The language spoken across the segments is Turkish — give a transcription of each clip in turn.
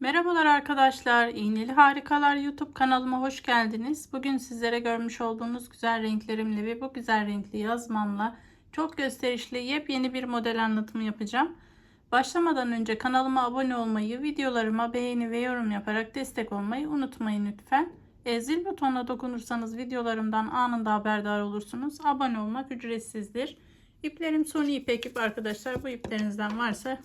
Merhabalar arkadaşlar. İğneli Harikalar YouTube kanalıma hoş geldiniz. Bugün sizlere görmüş olduğunuz güzel renklerimle ve bu güzel renkli yazmamla çok gösterişli yepyeni bir model anlatımı yapacağım. Başlamadan önce kanalıma abone olmayı, videolarıma beğeni ve yorum yaparak destek olmayı unutmayın lütfen. E, zil butonuna dokunursanız videolarımdan anında haberdar olursunuz. Abone olmak ücretsizdir. İplerim Sony ipek ip arkadaşlar. Bu iplerinizden varsa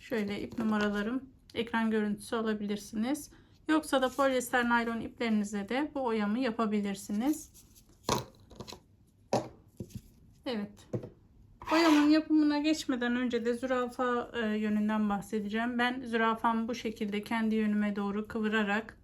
şöyle ip numaralarım ekran görüntüsü alabilirsiniz. Yoksa da polyester naylon iplerinize de bu oyamı yapabilirsiniz. Evet. Oyamın yapımına geçmeden önce de zürafa e, yönünden bahsedeceğim. Ben zürafamı bu şekilde kendi yönüme doğru kıvırarak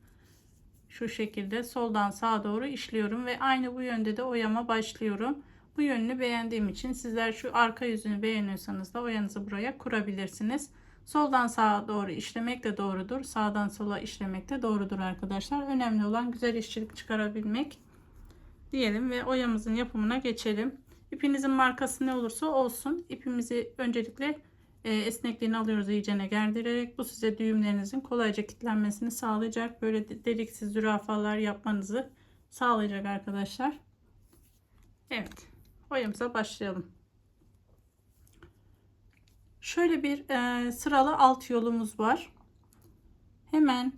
şu şekilde soldan sağa doğru işliyorum ve aynı bu yönde de oyama başlıyorum. Bu yönünü beğendiğim için sizler şu arka yüzünü beğeniyorsanız da oyanızı buraya kurabilirsiniz. Soldan sağa doğru işlemek de doğrudur. Sağdan sola işlemek de doğrudur arkadaşlar. Önemli olan güzel işçilik çıkarabilmek diyelim ve oyamızın yapımına geçelim. İpinizin markası ne olursa olsun ipimizi öncelikle e, esnekliğini alıyoruz iyicene gerdirerek. Bu size düğümlerinizin kolayca kilitlenmesini sağlayacak. Böyle deliksiz zürafalar yapmanızı sağlayacak arkadaşlar. Evet oyamıza başlayalım. Şöyle bir e, sıralı alt yolumuz var. Hemen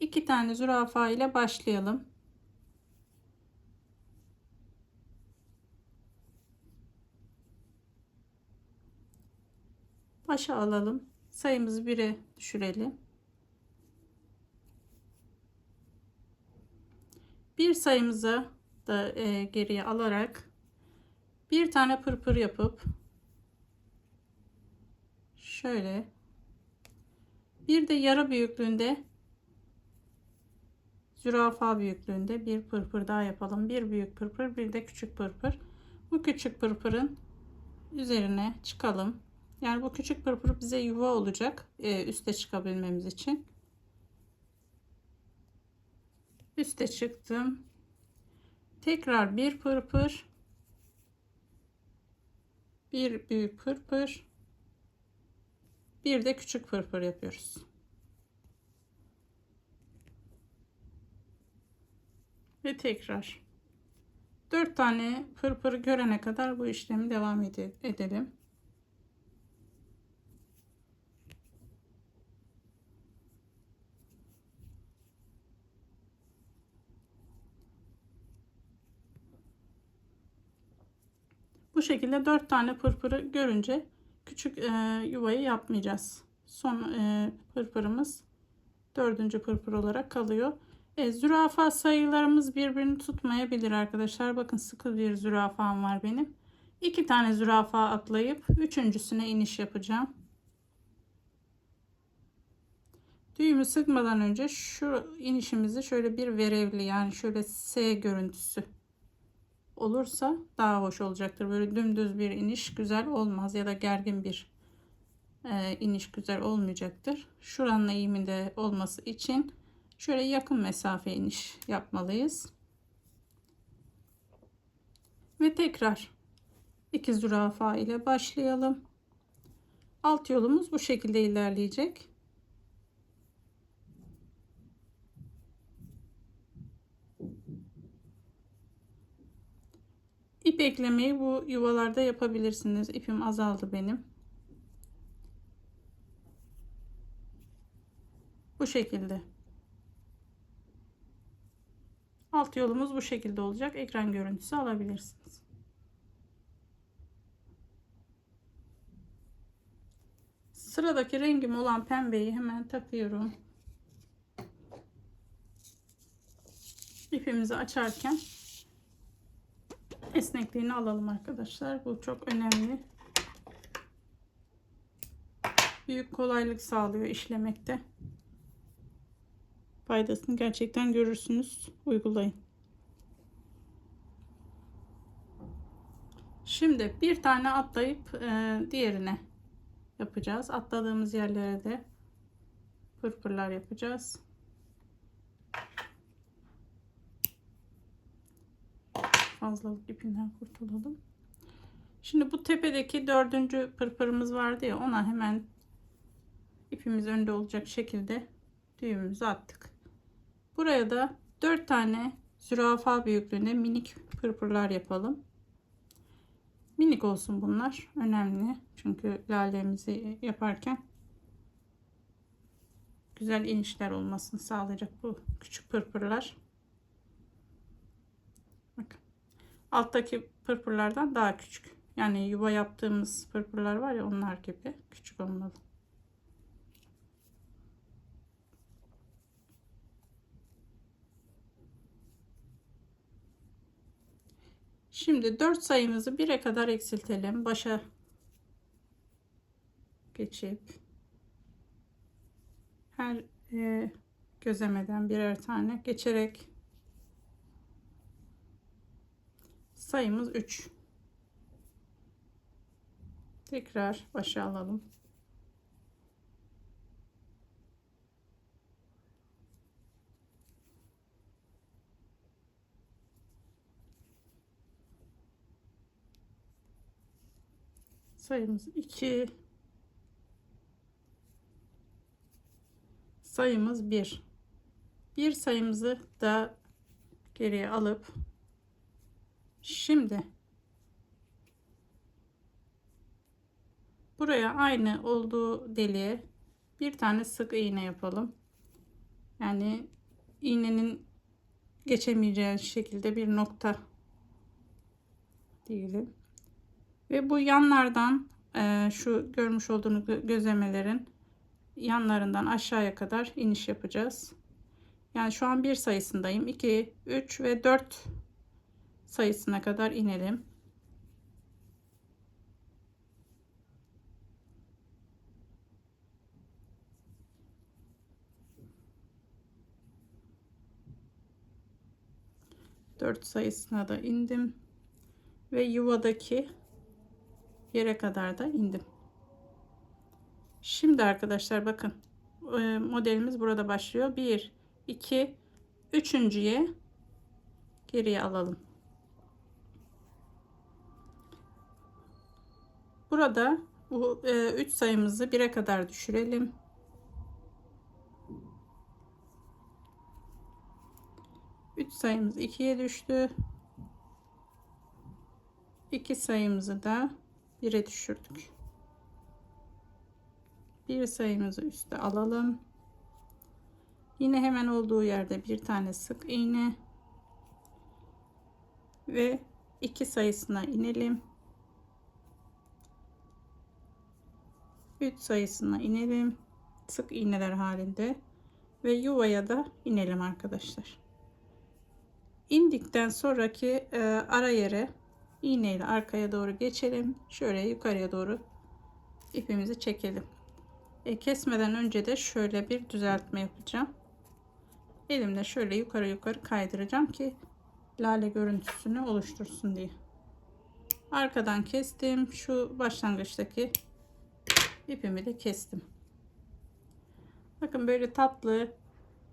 iki tane zürafa ile başlayalım. Başa alalım. Sayımızı 1'e düşürelim. Bir sayımızı da e, geriye alarak bir tane pırpır yapıp şöyle bir de yarı büyüklüğünde zürafa büyüklüğünde bir pırpır daha yapalım. Bir büyük pırpır, bir de küçük pırpır. Bu küçük pırpırın üzerine çıkalım. Yani bu küçük pırpır bize yuva olacak e, üste çıkabilmemiz için. Üste çıktım. Tekrar bir pırpır. Bir büyük pırpır. Bir de küçük pırpır yapıyoruz. Ve tekrar 4 tane pırpır görene kadar bu işlemi devam edelim. Bu şekilde 4 tane pırpırı görünce küçük e, yuvayı yapmayacağız. Son e, pırpırımız dördüncü pırpır olarak kalıyor. E, zürafa sayılarımız birbirini tutmayabilir arkadaşlar. Bakın sıkı bir zürafam var benim. İki tane zürafa atlayıp üçüncüsüne iniş yapacağım. Düğümü sıkmadan önce şu inişimizi şöyle bir verevli yani şöyle S görüntüsü olursa daha hoş olacaktır. Böyle dümdüz bir iniş güzel olmaz ya da gergin bir e, iniş güzel olmayacaktır. Şuranın eğiminde olması için şöyle yakın mesafe iniş yapmalıyız. Ve tekrar iki zürafa ile başlayalım. Alt yolumuz bu şekilde ilerleyecek. İp eklemeyi bu yuvalarda yapabilirsiniz. İpim azaldı benim. Bu şekilde. Alt yolumuz bu şekilde olacak. Ekran görüntüsü alabilirsiniz. Sıradaki rengim olan pembeyi hemen takıyorum. İpimizi açarken esnekliğini alalım arkadaşlar. Bu çok önemli. Büyük kolaylık sağlıyor işlemekte. Faydasını gerçekten görürsünüz. Uygulayın. Şimdi bir tane atlayıp e, diğerine yapacağız. Atladığımız yerlere de pırpırlar yapacağız. Fazlalık ipinden kurtulalım. Şimdi bu tepedeki dördüncü pırpırımız vardı ya ona hemen ipimiz önde olacak şekilde düğümümüzü attık. Buraya da 4 tane zürafa büyüklüğünde minik pırpırlar yapalım. Minik olsun bunlar. Önemli. Çünkü lalemizi yaparken güzel inişler olmasını sağlayacak bu küçük pırpırlar. Bakın. Alttaki pırpırlardan daha küçük. Yani yuva yaptığımız pırpırlar var ya onlar gibi küçük olmalı. Şimdi 4 sayımızı 1'e kadar eksiltelim. Başa geçip her e, gözlemeden birer tane geçerek sayımız 3. Tekrar başa alalım. sayımız 2 sayımız 1 bir sayımızı da geriye alıp şimdi buraya aynı olduğu deliğe bir tane sık iğne yapalım yani iğnenin geçemeyeceği şekilde bir nokta diyelim ve bu yanlardan e, şu görmüş olduğunuz gözlemelerin yanlarından aşağıya kadar iniş yapacağız. Yani şu an bir sayısındayım. 2, 3 ve 4 sayısına kadar inelim. Dört sayısına da indim ve yuvadaki yere kadar da indim. Şimdi arkadaşlar bakın e, modelimiz burada başlıyor. 1 2 üçüncüye geriye alalım. Burada bu 3 e, sayımızı 1'e kadar düşürelim. Üç sayımız 2'ye düştü. 2 sayımızı da 1'e düşürdük. Bir sayımızı üste alalım. Yine hemen olduğu yerde bir tane sık iğne ve iki sayısına inelim. 3 sayısına inelim. Sık iğneler halinde ve yuvaya da inelim arkadaşlar. İndikten sonraki e, ara yere iğneyle arkaya doğru geçelim. Şöyle yukarıya doğru ipimizi çekelim. E, kesmeden önce de şöyle bir düzeltme yapacağım. Elimle şöyle yukarı yukarı kaydıracağım ki lale görüntüsünü oluştursun diye. Arkadan kestim. Şu başlangıçtaki ipimi de kestim. Bakın böyle tatlı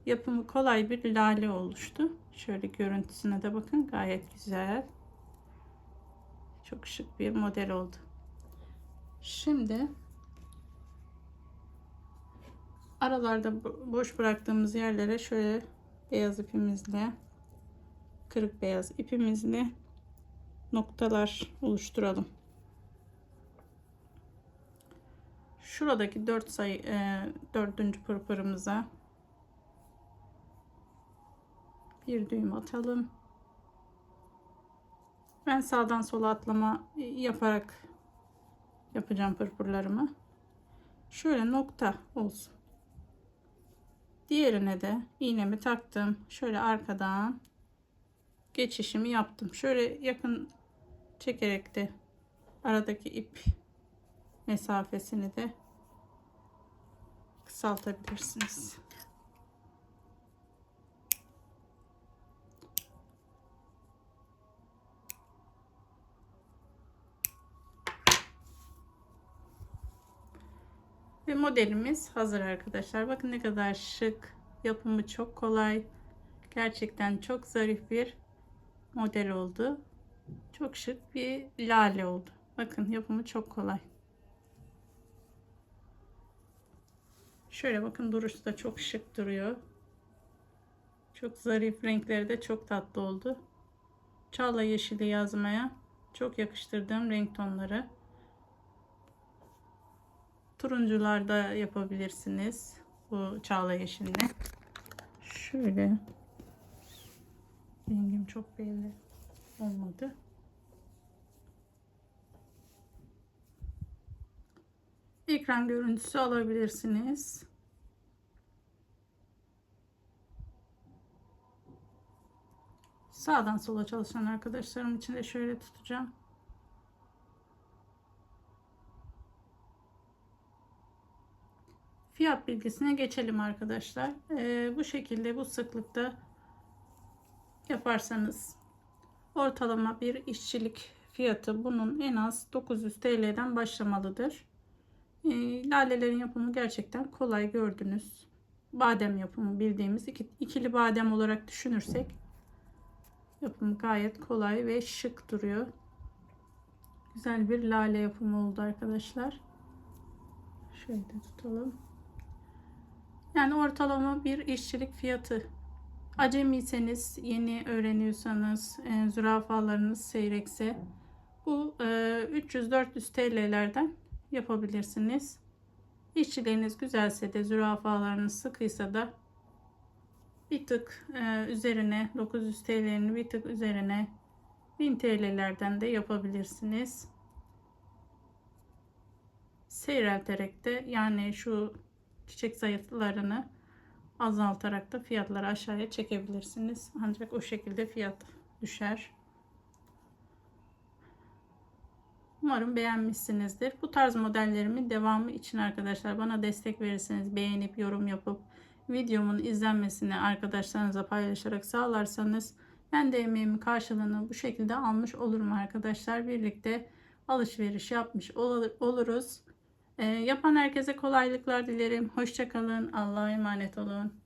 yapımı kolay bir lale oluştu. Şöyle görüntüsüne de bakın gayet güzel. Çok şık bir model oldu. Şimdi aralarda boş bıraktığımız yerlere şöyle beyaz ipimizle kırık beyaz ipimizle noktalar oluşturalım. Şuradaki 4 sayı e, dördüncü pırpırımıza bir düğüm atalım. Ben sağdan sola atlama yaparak yapacağım pırpırlarımı. Şöyle nokta olsun. Diğerine de iğnemi taktım. Şöyle arkadan geçişimi yaptım. Şöyle yakın çekerek de aradaki ip mesafesini de kısaltabilirsiniz. Ve modelimiz hazır arkadaşlar. Bakın ne kadar şık. Yapımı çok kolay. Gerçekten çok zarif bir model oldu. Çok şık bir lale oldu. Bakın yapımı çok kolay. Şöyle bakın duruşu da çok şık duruyor. Çok zarif renkleri de çok tatlı oldu. Çağla yeşili yazmaya çok yakıştırdığım renk tonları. Turuncularda yapabilirsiniz bu çağla yeşilini. Şöyle rengim çok belli olmadı. Ekran görüntüsü alabilirsiniz. Sağdan sola çalışan arkadaşlarım için de şöyle tutacağım. Fiyat bilgisine geçelim arkadaşlar. Ee, bu şekilde bu sıklıkta yaparsanız ortalama bir işçilik fiyatı bunun en az 900 TL'den başlamalıdır. Ee, lalelerin yapımı gerçekten kolay gördünüz. Badem yapımı bildiğimiz iki, ikili badem olarak düşünürsek yapımı gayet kolay ve şık duruyor. Güzel bir lale yapımı oldu arkadaşlar. Şöyle de tutalım. Yani ortalama bir işçilik fiyatı. Acemiyseniz, yeni öğreniyorsanız, e, zürafalarınız seyrekse bu e, 300-400 TL'lerden yapabilirsiniz. İşçileriniz güzelse de zürafalarınız sıkıysa da bir tık e, üzerine 900 TL'nin bir tık üzerine 1000 TL'lerden de yapabilirsiniz. Seyrelterek de yani şu çiçek sayılarını azaltarak da fiyatları aşağıya çekebilirsiniz. Ancak o şekilde fiyat düşer. Umarım beğenmişsinizdir. Bu tarz modellerimin devamı için arkadaşlar bana destek verirseniz beğenip yorum yapıp videomun izlenmesini arkadaşlarınıza paylaşarak sağlarsanız ben de emeğimin karşılığını bu şekilde almış olurum arkadaşlar. Birlikte alışveriş yapmış oluruz. Ee, yapan herkese kolaylıklar dilerim. Hoşçakalın. Allah'a emanet olun.